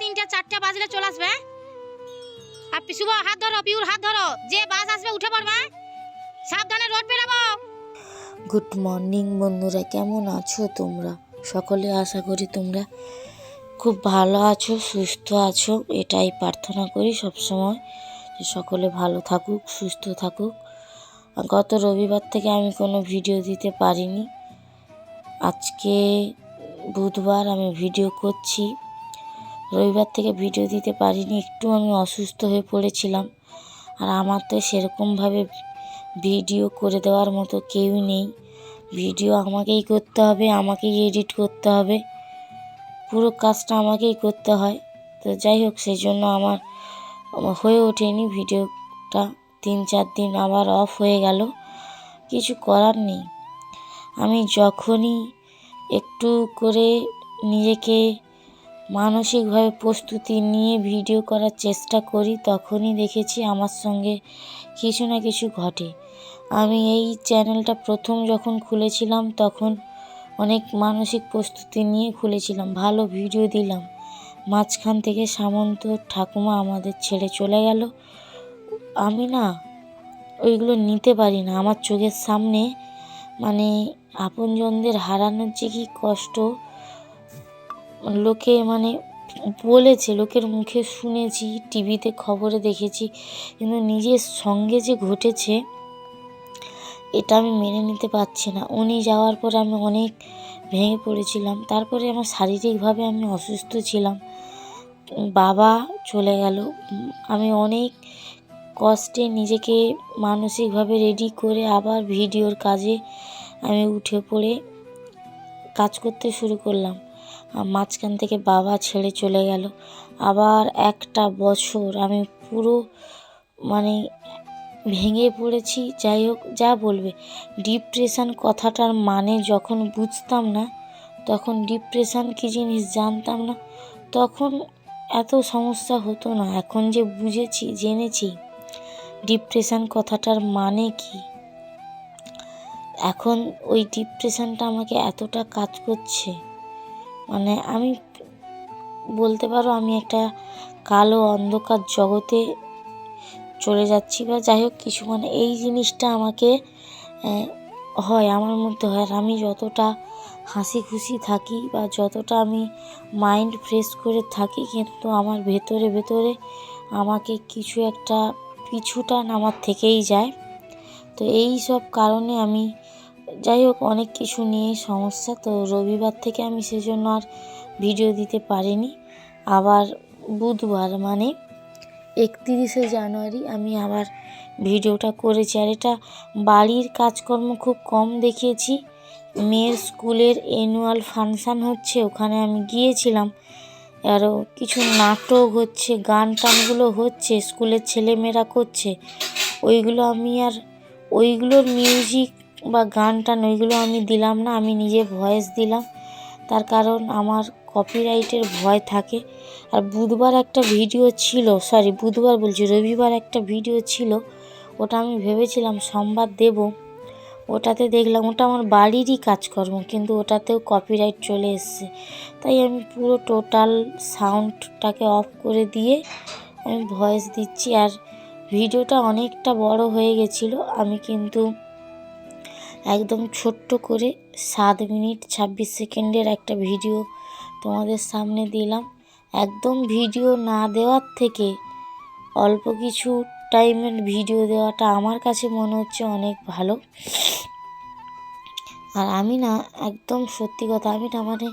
বিকেল চারটে বাজলে চলে আসবে হ্যাঁ? আর শুভ হাত ধরো পিউর হাত ধরো। যে বাস আসবে, উঠে পড়বে সাবধানে রোড পেরাবো গুড মর্নিং বন্ধুরা, কেমন আছো তোমরা? সকলে আশা করি তোমরা খুব ভালো আছো, সুস্থ আছো, এটাই প্রার্থনা করি সবসময়, যে সকলে ভালো থাকুক, সুস্থ থাকুক। গত রবিবার থেকে আমি কোনো ভিডিও দিতে পারিনি। আজকে বুধবার আমি ভিডিও করছি। রবিবার থেকে ভিডিও দিতে পারিনি, একটু আমি অসুস্থ হয়ে পড়েছিলাম। আর আমার তো সেরকমভাবে ভিডিও করে দেওয়ার মতো কেউ নেই। ভিডিও আমাকেই করতে হবে, আমাকেই এডিট করতে হবে। পুরো কাজটা আমাকেই করতে হয়। তো যাই হোক সেই জন্য আমার হয়ে ওঠেনি ভিডিওটা। তিন চার দিন আবার অফ হয়ে গেল, কিছু করার নেই। আমি যখনই একটু করে নিজেকে মানসিকভাবে প্রস্তুতি নিয়ে ভিডিও করার চেষ্টা করি, তখনই দেখেছি আমার সঙ্গে কিছু না কিছু ঘটে। আমি এই চ্যানেলটা প্রথম যখন খুলেছিলাম, তখন অনেক মানসিক প্রস্তুতি নিয়ে খুলেছিলাম, ভালো ভিডিও দিলাম। মাঝখান থেকে সামন্ত ঠাকুমা আমাদের ছেড়ে চলে গেল। আমি না ওইগুলো নিতে পারি না, আমার চোখের সামনে মানে আপনজনদের হারানোর যে কী কষ্ট লোকে মানে বলেছে, লোকের মুখে শুনেছি, টিভিতে খবরে দেখেছি, কিন্তু নিজের সঙ্গে যে ঘটেছে, এটা আমি মেনে নিতে পারছি না। উনি যাওয়ার পর আমি অনেক ভেঙে পড়েছিলাম। তারপরে আমার শারীরিকভাবে আমি অসুস্থ ছিলাম। বাবা চলে গেল। আমি অনেক কষ্টে নিজেকে মানসিকভাবে রেডি করে আবার ভিডিওর কাজে আমি উঠে পড়ে কাজ করতে শুরু করলাম। মাঝখান থেকে বাবা ছেড়ে চলে গেল। আবার একটা বছর আমি পুরো মানে ভেঙে পড়েছি। যাই হোক, যা বলবে। ডিপ্রেশান কথাটার মানে যখন বুঝতাম না, তখন ডিপ্রেশান কী জিনিস জানতাম না, তখন এত সমস্যা হতো না। এখন যে বুঝেছি, জেনেছি, ডিপ্রেশান কথাটার মানে কি? এখন ওই ডিপ্রেশানটা আমাকে এতটা কাজ করছে। মানে আমি বলতে পারো আমি একটা কালো অন্ধকার জগতে চলে যাচ্ছি বা যাই হোক কিছু মানে এই জিনিসটা আমাকে হয়, আমার মধ্যে হয়। আর আমি যতটা হাসি খুশি থাকি বা যতটা আমি মাইন্ড ফ্রেশ করে থাকি, কিন্তু আমার ভেতরে ভেতরে আমাকে কিছু একটা পিছুটান আমার থেকেই যায়। তো এই সব কারণে আমি যাই হোক, অনেক কিছু নিয়ে সমস্যা। তো রবিবার থেকে আমি সেজন্য আর ভিডিও দিতে পারিনি। আবার বুধবার মানে একতিরিশে জানুয়ারি আমি আবার ভিডিওটা করেছি। আর এটা বাড়ির কাজকর্ম খুব কম দেখিয়েছি। মেয়ের স্কুলের অ্যানুয়াল ফাংশান হচ্ছে, ওখানে আমি গিয়েছিলাম। আরও কিছু নাটক হচ্ছে, গান টানগুলো হচ্ছে, স্কুলের ছেলেমেয়েরা করছে। ওইগুলো আমি আর, ওইগুলোর মিউজিক বা গান টান ওইগুলো আমি দিলাম না, আমি নিজে ভয়েস দিলাম। তার কারণ আমার কপিরাইটের ভয় থাকে। আর বুধবার একটা ভিডিও ছিল সরি বুধবার বলছি, রবিবার একটা ভিডিও ছিল, ওটা আমি ভেবেছিলাম সোমবার দেব। ওটাতে দেখলাম, ওটা আমার বাড়িরই কাজকর্ম, কিন্তু ওটাতেও কপিরাইট চলে এসছে। তাই আমি পুরো টোটাল সাউন্ডটাকে অফ করে দিয়ে আমি ভয়েস দিচ্ছি। আর ভিডিওটা অনেকটা বড় হয়ে গেছিল, আমি কিন্তু একদম ছোট্ট করে সাত মিনিট ছাব্বিশ সেকেন্ডের একটা ভিডিও তোমাদের সামনে দিলাম। একদম ভিডিও না দেওয়ার থেকে অল্প কিছু টাইমের ভিডিও দেওয়াটা আমার কাছে মনে হচ্ছে অনেক ভালো। আর আমি না একদম সত্যি কথা আমি না মানে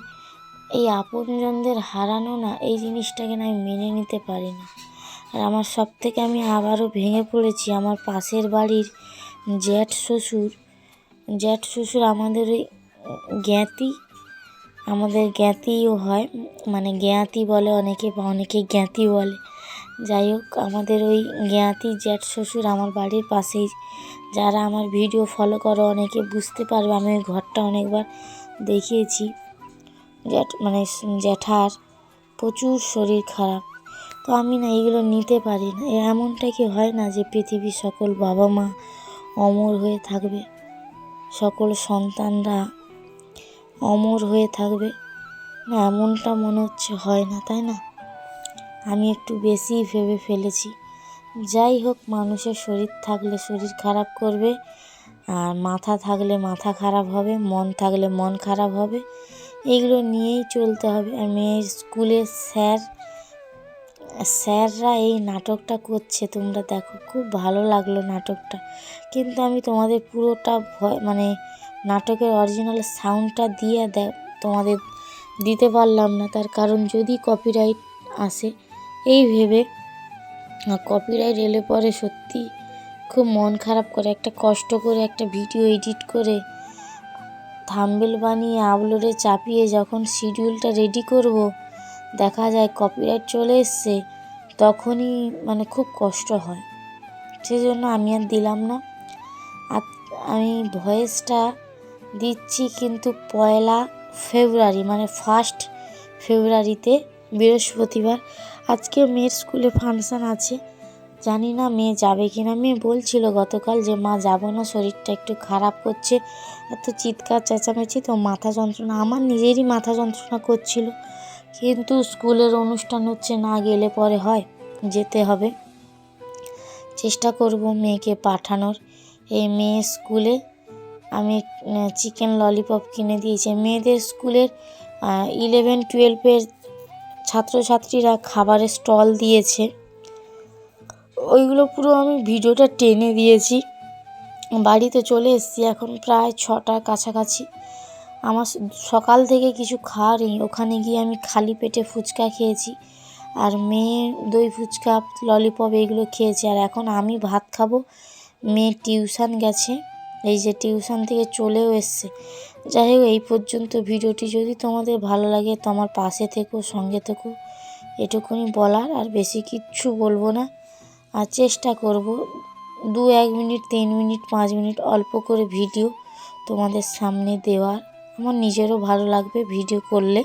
এই আপনজনদের হারানো না এই জিনিসটাকে না আমি মেনে নিতে পারি না। আর আমার সব থেকে আমি আবারও ভেঙে পড়েছি আমার পাশের বাড়ির জ্যাঠ শ্বশুর জ্যাঠ শ্বশুর আমাদের ওই জ্ঞাতি, আমাদের জ্ঞাতিও হয় মানে জ্ঞাতি বলে অনেকে বা অনেকে জ্ঞাতি বলে। যাই হোক, আমাদের ওই জ্ঞাতি জ্যাঠ শ্বশুর আমার বাড়ির পাশেই। যারা আমার ভিডিও ফলো করো, অনেকে বুঝতে পারবে, আমি ওই ঘরটা অনেকবার দেখিয়েছি। জ্যাঠ মানে জ্যাঠার প্রচুর শরীর খারাপ। তো আমি না এগুলো নিতে পারি না। এমনটা কি হয় না যে পৃথিবীর সকল বাবা মা অমর হয়ে থাকবে? সকল সন্তানরা অমর হয়ে থাকবে। না, এমনটা মনে হচ্ছে, হয় না, তাই না? আমি একটু বেশিই ভেবে ফেলেছি। যাই হোক, মানুষের শরীর থাকলে শরীর খারাপ করবে, আর মাথা থাকলে মাথা খারাপ হবে, মন থাকলে মন খারাপ হবে। এগুলো নিয়েই চলতে হবে। আর মেয়ের স্কুলের স্যার স্যাররা এই নাটকটা করছে, তোমরা দেখো, খুব ভালো লাগল নাটকটা। কিন্তু আমি তোমাদের পুরোটা ভয় মানে নাটকের অরিজিনাল সাউন্ডটা দিয়ে দে, তোমাদের দিতে পারলাম না। তার কারণ যদি কপিরাইট আসে, এই ভেবে কপিরাইট এলে পরে সত্যি খুব মন খারাপ করে, একটা কষ্ট করে, একটা ভিডিও এডিট করে থাম্বেল বানিয়ে আপলোডে চাপিয়ে যখন শিডিউলটা রেডি করব দেখা যায় কপিরাইট চলে এসছে, তখনই মানে খুব কষ্ট হয়। সেজন্য আমি আর দিলাম না। আর আমি ভয়েসটা দিচ্ছি কিন্তু পয়লা ফেব্রুয়ারি মানে ফার্স্ট ফেব্রুয়ারিতে, বৃহস্পতিবার। আজকে মেয়ের স্কুলে ফাংশান আছে। জানি না মেয়ে যাবে কি না মেয়ে বলছিল গতকাল যে, মা, যাব না, শরীরটা একটু খারাপ করছে। এত চিৎকার, চেঁচামেচি, তো মাথা যন্ত্রণা। আমার নিজেরই মাথা যন্ত্রণা করছিল। কিন্তু স্কুলের অনুষ্ঠান হচ্ছে না গেলে পরে হয়, যেতে হবে। চেষ্টা করব মেয়েকে পাঠানোর। এই মেয়ে স্কুলে, আমি চিকেন ললিপপ কিনে দিয়েছি। মেয়েদের স্কুলের ইলেভেন টুয়েলভের ছাত্রছাত্রীরা খাবারের স্টল দিয়েছে। ওইগুলো পুরো আমি ভিডিওটা টেনে দিয়েছি। বাড়িতে চলে এসেছি, এখন প্রায় ছটার কাছাকাছি। আমার সকাল থেকে কিছু খাওয়ার নেই। ওখানে গিয়ে আমি খালি পেটে ফুচকা খেয়েছি আর মেয়ে দই ফুচকা ললিপপ এগুলো খেয়েছে। আর এখন আমি ভাত খাব। মেয়ে টিউশন গেছে। এই যে টিউশন থেকে চলেও এসছে। যাই হোক, এই পর্যন্ত ভিডিওটি। যদি তোমাদের ভালো লাগে তো আমার পাশে থেকো, সঙ্গে থেকো। এটুকুনি বলার, আর বেশি কিচ্ছু বলব না। আর চেষ্টা করব দু এক মিনিট, তিন মিনিট, পাঁচ মিনিট অল্প করে ভিডিও তোমাদের সামনে দেওয়ার। আমার নিজেরও ভালো লাগবে ভিডিও করলে।